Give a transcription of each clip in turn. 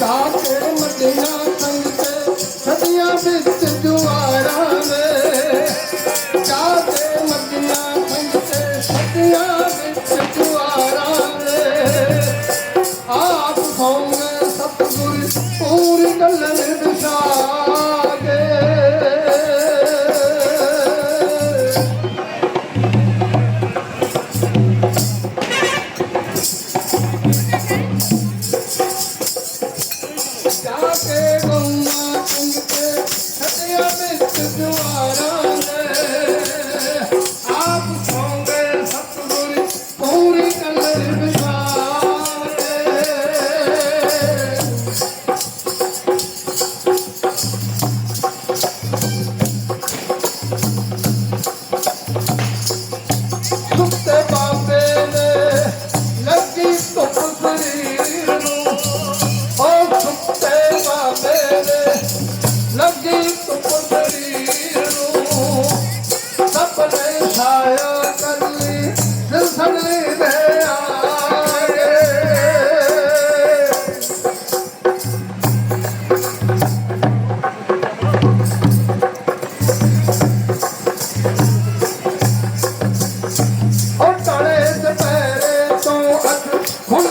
ਕਾਕੇ ਮੱਡੀਆਂ ਸੰਗਤੇ ਸਦੀਆਂ ਵਿੱਚ ਜੁਆਰਾਂ ਵੇ। ਕਾਕੇ ਮੱਡੀਆਂ ਸੰਗਤੇ ਸਦੀਆਂ ਵਿੱਚ ਜੁਆਰਾਂ ਵੇ। ਆਪ ਸੌਂਗੇ ਸਤਿਗੁਰ ਪੂਰੀ ਗੱਲਨ Okay.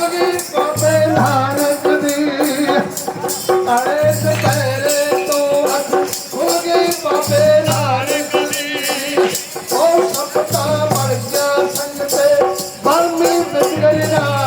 ਲੱਗੀ ਬਾਬੇ ਨਾਨਕ ਦੀ। ਅਰੇ ਸਪੈਰੇ ਤੋਂ ਅੱਖ ਹੋ ਗਈ ਬਾਬੇ ਨਾਨਕ ਦੀ। ਉਹ ਸਭ ਤਾਂ ਮਰ ਗਿਆ ਸੰਗਤੇ ਬਰਮੀ ਵਿੱਚ ਗਈ ਨਾ